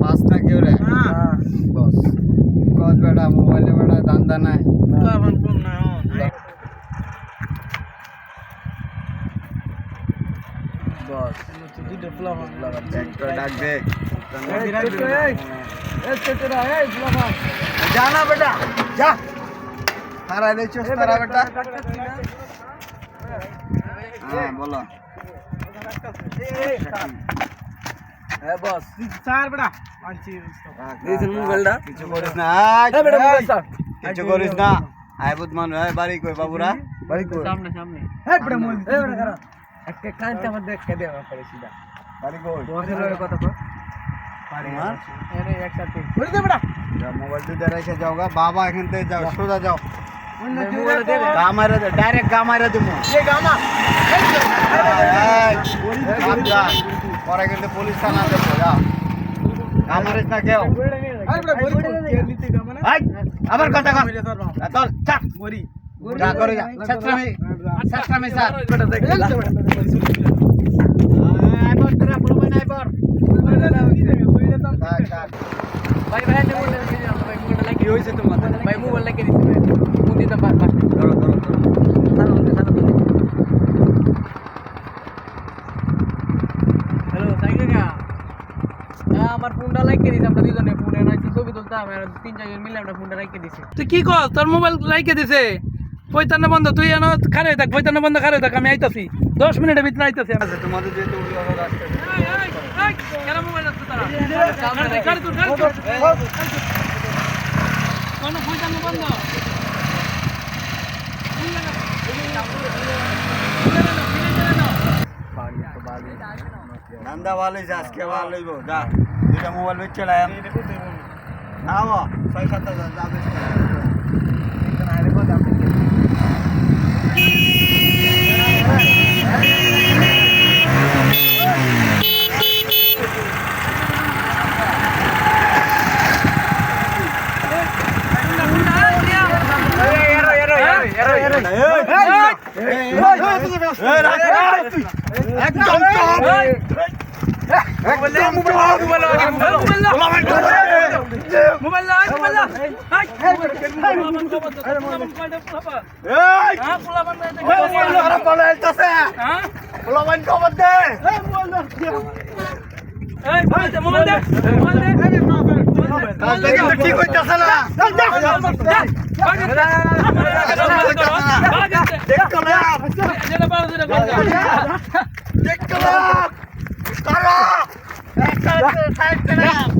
পাঁচ না কেউ রে বস কস বেটা মোবাইলে বেটা দান্দা নাই বস একটা ডাক দে বেটা যা তারা দেখছ তারা বেটা হ্যাঁ বলো হ্যাঁ বস মোবাইলটা কিছু করিস না এ বেটা, মোবাইল স্যার। কিছু করিস না আয় বুধ মানুষ আয় বাড়ি কই বাবুরা বাড়ি কই সামনে সামনে এই বেটা মোবাইল এই বেটা খারাপ একটা কানটা মধ্যে খেদে আমার পরে সিধা বাড়ি কই বসে লয়ে কথা কর তোমার এরে একসাথে বলে দে বেটা যা মোবাইল দুইটা রেখে যাও গা বাবা এখান থেকে যাও সোজা যাও মোবাইল দে গা মারা দে ডাইরেক্ট গা মারা দেবো এই গামা পরে কিন্তু পুলিশ থানা দেবো যা গা মারিস না কেউ আবার কথা কর চল চাপ গরি যা করে যা ছাত্রামি ছাত্রামি স্যার ভাই ভাই কি হইছে তোমার ভাই মোবাইল লাগিয়ে দিছি ভাই ফোন দিতে পার পার ধরো আমার ফোনটা লাগিয়ে দিছি আমরা দুজনে ফোনে নাই ছবি তুলতাম আর তিন চারজন মিলে আমরা ফোনটা লাগিয়ে দিছি তুই কি কর তোর মোবাইল লাইকে দিছে পৈতান্ন বন্ধ তুই এন খারে থাক পৈতান্ন বন্ধ খারে থাক আমি আইতাছি দশ মিনিটের ভিতরে আইতাছি আমি। আচ্ছা তোমাদের যেহেতু অভিভাবক আসছে এই, এই, এই, কেন পৈতান্ন বন্ধ ধান্দা ভালো হয়েছে আজকে ভালো হইব যা ఇక వాళ్ళు వచ్చాడు ఆయన రావో సైకత్తా Hey! ঠিক হইতাছে না দেখ 双手抬起来